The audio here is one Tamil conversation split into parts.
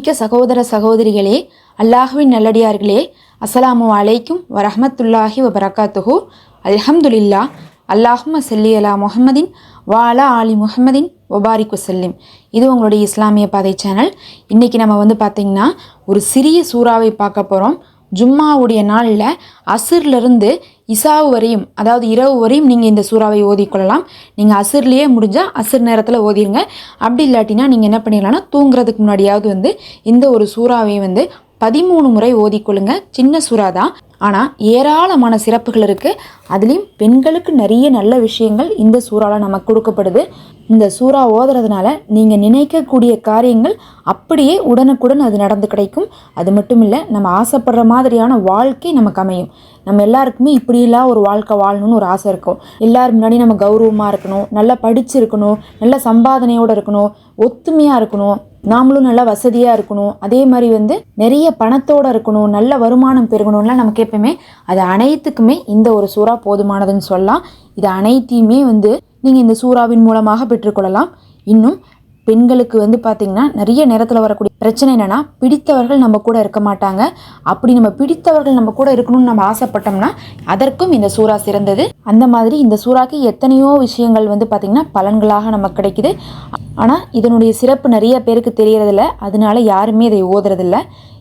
மிக்க சகோதர சகோதரிகளே அல்லாஹுவின் நல்லடியார்களே அஸ்ஸலாமு அலைக்கும் வரஹமத்துல்லாஹி வபரகாத்துஹு. அல்ஹம்துலில்லா அல்லாஹும்ம செல்லி அலா முஹம்மதின் வாலா ஆலி முஹம்மதின் ஒபாரிக்கு வசல்லிம் இது உங்களுடைய இஸ்லாமிய பாதை சேனல். இன்றைக்கி நம்ம வந்து பார்த்திங்கன்னா ஒரு சிறிய சூறாவை பார்க்க போகிறோம் ஜும்மாவுடைய நாளில் அசிர்லேருந்து இசாவு வரையும் அதாவது இரவு வரையும் நீங்கள் இந்த சூறாவை ஓதிக்கொள்ளலாம் நீங்கள் அசிர்லேயே முடிஞ்சால் அசிர் நேரத்தில் ஓதிருங்க. அப்படி இல்லாட்டினா நீங்கள் என்ன பண்ணிடலாம்னா தூங்குறதுக்கு முன்னாடியாவது வந்து இந்த ஒரு சூறாவை வந்து பதிமூணு முறை ஓதிக்கொள்ளுங்க. சின்ன சுறா தான். ஆனால் ஏராளமான சிறப்புகள் இருக்குது அதுலேயும் பெண்களுக்கு நிறைய நல்ல விஷயங்கள் இந்த சூறாவில் நமக்கு கொடுக்கப்படுது. இந்த சூறா ஓதுறதுனால நீங்கள் நினைக்கக்கூடிய காரியங்கள் அப்படியே உடனுக்குடன் அது நடந்து கிடைக்கும். அது மட்டும் இல்லை நம்ம ஆசைப்படுற மாதிரியான வாழ்க்கை நமக்கு அமையும். நம்ம எல்லாருக்குமே இப்படியெல்லாம் ஒரு வாழ்க்கை வாழணும்னு ஒரு ஆசை இருக்கும். எல்லாரும் முன்னாடி நம்ம கௌரவமாக இருக்கணும் நல்லா படிச்சிருக்கணும் நல்ல சம்பாதனையோடு இருக்கணும் ஒத்துமையாக இருக்கணும். நாமளும் நல்லா வசதியாக இருக்கணும். அதே மாதிரி வந்து நிறைய பணத்தோடு இருக்கணும். நல்ல வருமானம் பெருகணும்லாம் நமக்கு எப்பயுமே அது அனைத்துக்குமே இந்த ஒரு சூறா போதுமானதுன்னு சொல்லலாம். இது அனைத்தையுமே வந்து நீங்கள் இந்த சூறாவின் மூலமாக பெற்றுக்கொள்ளலாம். இன்னும் பெண்களுக்கு வந்து பார்த்திங்கன்னா நிறைய நேரத்தில் வரக்கூடிய பிரச்சனை என்னென்னா பிடித்தவர்கள் நம்ம கூட இருக்க மாட்டாங்க. அப்படி நம்ம பிடித்தவர்கள் நம்ம கூட இருக்கணும்னு நம்ம ஆசைப்பட்டோம்னா அதற்கும் இந்த சூறா சிறந்தது. அந்த மாதிரி இந்த சூறாக்கு எத்தனையோ விஷயங்கள் வந்து பார்த்திங்கன்னா பலன்களாக நமக்கு கிடைக்குது. ஆனால் இதனுடைய சிறப்பு நிறைய பேருக்கு தெரியறதில்ல. அதனால யாருமே இதை ஓதுறதில்ல.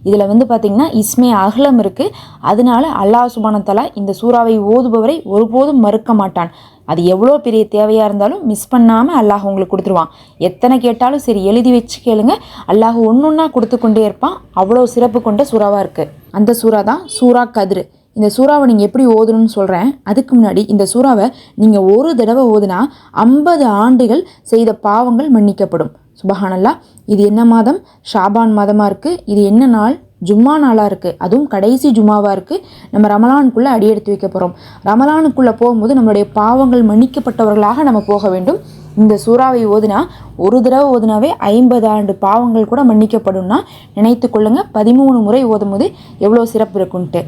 இதில் வந்து பார்த்திங்கன்னா இஸ்மே அகலம் இருக்குது அதனால அல்லாஹ் சுபானத்தலா இந்த சூறாவை ஓதுபவரை ஒருபோதும் மறுக்க மாட்டான். அது எவ்வளோ பெரிய தேவையாக இருந்தாலும் மிஸ் பண்ணாமல் அல்லாஹ் உங்களுக்கு கொடுத்துருவான். எத்தனை கேட்டாலும் சரி எழுதி வச்சு கேளுங்க. அல்லாஹ் ஒன்று ஒன்றா கொடுத்து கொண்டே இருப்பான். அவ்வளோ சிறப்பு கொண்ட சூறாவாக இருக்குது அந்த சூறா தான் சூறா கதிர். இந்த சூறாவை நீங்கள் எப்படி ஓதணும்னு சொல்கிறேன் அதுக்கு முன்னாடி இந்த சூறாவை நீங்கள் ஒரு தடவை ஓதுனா ஐம்பது ஆண்டுகள் செய்த பாவங்கள் மன்னிக்கப்படும். சுபஹானல்லா. இது என்ன மாதம்? ஷாபான் மாதமாக இருக்குது இது என்ன நாள்? ஜும்மா நாளாக இருக்குது அதுவும் கடைசி ஜும்மாவாக இருக்குது நம்ம ரமலானுக்குள்ளே அடியெடுத்து வைக்க போகிறோம் ரமலானுக்குள்ளே போகும்போது நம்மளுடைய பாவங்கள் மன்னிக்கப்பட்டவர்களாக நம்ம போக வேண்டும். இந்த சூறாவை ஓதுனா ஒரு தடவை ஓதுனாவே ஐம்பது ஆண்டு பாவங்கள் கூட மன்னிக்கப்படும்னா நினைத்து கொள்ளுங்கள் பதிமூணு முறை ஓதும் போது எவ்வளோ சிறப்பு இருக்குன்ட்டு.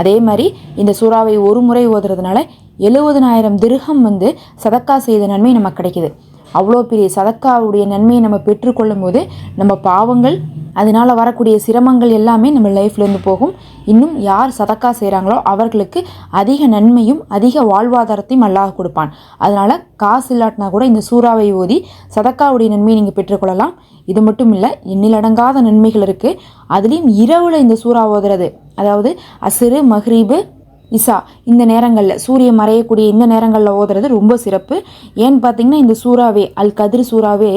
அதே மாதிரி இந்த சூறாவை ஒரு முறை ஓதுறதுனால எழுபதனாயிரம் திருகம் வந்து சதக்கா செய்த நன்மை நமக்கு கிடைக்குது. அவ்வளோ பெரிய சதக்காவுடைய நன்மையை நம்ம பெற்றுக்கொள்ளும் போது நம்ம பாவங்கள் அதனால் வரக்கூடிய சிரமங்கள் எல்லாமே நம்ம லைஃப்லேருந்து போகும். இன்னும் யார் சதக்கா செய்கிறாங்களோ அவர்களுக்கு அதிக நன்மையும் அதிக வாழ்வாதாரத்தையும் அல்லாஹ் கொடுப்பான். அதனால் காசு இல்லாட்டினா கூட இந்த சூறாவை ஓதி சதக்காவுடைய நன்மையை நீங்கள் பெற்றுக்கொள்ளலாம். இது மட்டும் இல்லை எண்ணிலடங்காத நன்மைகள் இருக்குது அதுலேயும் இரவில் இந்த சூறா ஓதுறது. அதாவது அசிறு மஹ்ரீபு இசா இந்த நேரங்களில் சூரியன் மறையக்கூடிய இந்த நேரங்களில் ஓதுறது ரொம்ப சிறப்பு. ஏன்னு பார்த்தீங்கன்னா இந்த சூறாவே அல் கதிர் சூறாவே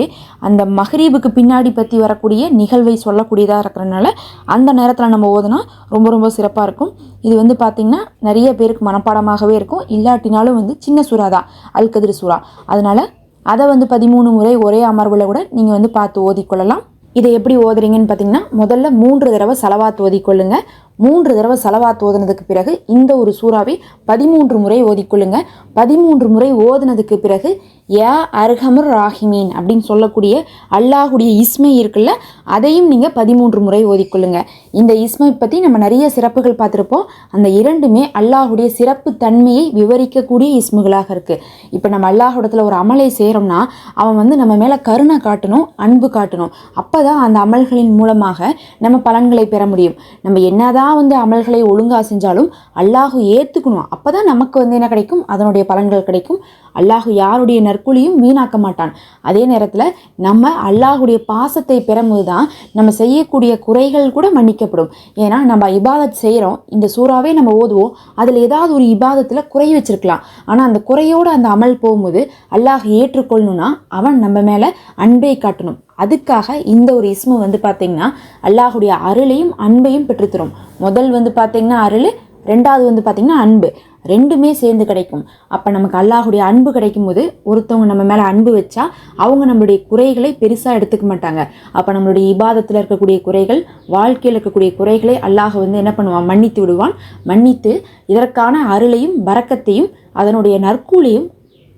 அந்த மஹரீபுக்கு பின்னாடி பற்றி வரக்கூடிய நிகழ்வை சொல்லக்கூடியதாக இருக்கிறனால அந்த நேரத்தில் நம்ம ஓதுனா ரொம்ப ரொம்ப சிறப்பாக இருக்கும். இது வந்து பார்த்திங்கன்னா நிறைய பேருக்கு மனப்பாடமாகவே இருக்கும். இல்லாட்டினாலும் வந்து சின்ன சூறா தான் அல் கதிர் சூறா. அதனால் அதை வந்து பதிமூணு முறை ஒரே அமர்வில் கூட நீங்கள் வந்து பார்த்து ஓதிக்கொள்ளலாம். இதை எப்படி ஓதுறீங்கன்னு பார்த்தீங்கன்னா முதல்ல மூன்று தடவை செலவாத்து ஓதிக்கொள்ளுங்க. மூன்று தடவை செலவாத் ஓதுனதுக்கு பிறகு இந்த ஒரு சூறாவை பதிமூன்று முறை ஓதிக்கொள்ளுங்க. பதிமூன்று முறை ஓதுனதுக்கு பிறகு யா அர்ஹமர் ராஹிமீன் அப்படின்னு சொல்லக்கூடிய அல்லாஹுடைய இஸ்மை இருக்குல்ல அதையும் நீங்கள் பதிமூன்று முறை ஓதிக்கொள்ளுங்க. இந்த இஸ்மை பற்றி நம்ம நிறைய சிறப்புகள் பார்த்துருப்போம். அந்த இரண்டுமே அல்லாஹுடைய சிறப்பு தன்மையை விவரிக்கக்கூடிய இஸ்முகளாக இருக்குது இப்போ நம்ம அல்லாஹுடத்தில் ஒரு அமலை செய்கிறோம்னா அவன் வந்து நம்ம மேலே கருணை காட்டணும் அன்பு காட்டணும். அப்போ தான் அந்த அமல்களின் மூலமாக நம்ம பலன்களை பெற முடியும். நம்ம என்னதான் வந்து அமல்களை ஒழுங்காக செஞ்சாலும் அல்லாஹு ஏற்றுக்கணும் அப்போ தான் நமக்கு வந்து என்ன கிடைக்கும்? அதனுடைய பலன்கள் கிடைக்கும். அல்லாஹு யாருடைய நற்குழியும் வீணாக்க மாட்டான். அதே நேரத்தில் நம்ம அல்லாஹுடைய பாசத்தை பெறும்போது தான் நம்ம செய்யக்கூடிய குறைகள் கூட மன்னிக்கப்படும். ஏன்னா நம்ம இபாதத் செய்கிறோம் இந்த சூறாவே நம்ம ஓதுவோம். அதில் ஏதாவது ஒரு இபாதத்தில் குறை வச்சிருக்கலாம். ஆனால் அந்த குறையோடு அந்த அமல் போகும்போது அல்லாஹ் ஏற்றுக்கொள்ளணும்னா அவன் நம்ம மேலே அன்பை காட்டணும். அதுக்காக இந்த ஒரு இஸ்மு வந்து பார்த்திங்கன்னா அல்லாஹுடைய அருளையும் அன்பையும் பெற்றுத்தரும். முதல் வந்து பார்த்திங்கன்னா அருள் ரெண்டாவது வந்து பார்த்திங்கன்னா அன்பு. ரெண்டுமே சேர்ந்து கிடைக்கும். அப்போ நமக்கு அல்லாஹுடைய அன்பு கிடைக்கும் போது ஒருத்தவங்க நம்ம மேலே அன்பு வச்சா அவங்க நம்மளுடைய குறைகளை பெருசாக எடுத்துக்க மாட்டாங்க. அப்போ நம்மளுடைய இபாதத்தில் இருக்கக்கூடிய குறைகள் வாழ்க்கையில் இருக்கக்கூடிய குறைகளை அல்லாஹ் வந்து என்ன பண்ணுவான்? மன்னித்து விடுவான். மன்னித்து இதற்கான அருளையும் வரக்கத்தையும் அதனுடைய நற்கூலையும்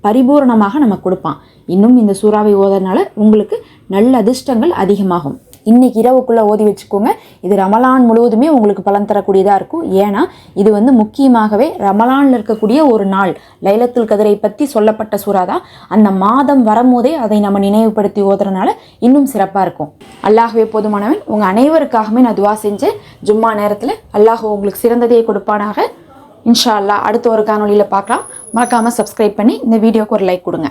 பரிபூரணமாக நமக்கு கொடுப்பான். இன்னும் இந்த சூறாவை ஓதனால உங்களுக்கு நல்ல அதிர்ஷ்டங்கள் அதிகமாகும். இன்னைக்கு இரவுக்குள்ளே ஓதி வச்சுக்கோங்க. இது ரமலான் முழுவதுமே உங்களுக்கு பலன் தரக்கூடியதாக இருக்கும். ஏன்னா இது வந்து முக்கியமாகவே ரமலானில் இருக்கக்கூடிய ஒரு நாள் லைலத்துல் கதிரை பற்றி சொல்லப்பட்ட சூறா தான் அந்த மாதம் வரும்போதே அதை நம்ம நினைவுபடுத்தி ஓதுறதுனால இன்னும் சிறப்பாக இருக்கும். அல்லாஹுவே போதுமானவன் உங்கள் அனைவருக்காகவே நான் துவா செஞ்சேன். ஜும்மா நேரத்தில் அல்லாஹ் உங்களுக்கு சிறந்ததையே கொடுப்பானாக. இன்ஷா அடுத்த ஒரு காணொலியில் பார்க்கலாம். மறக்காமல் சப்ஸ்கிரைப் பண்ணி இந்த வீடியோக்கு ஒரு லைக் கொடுங்க.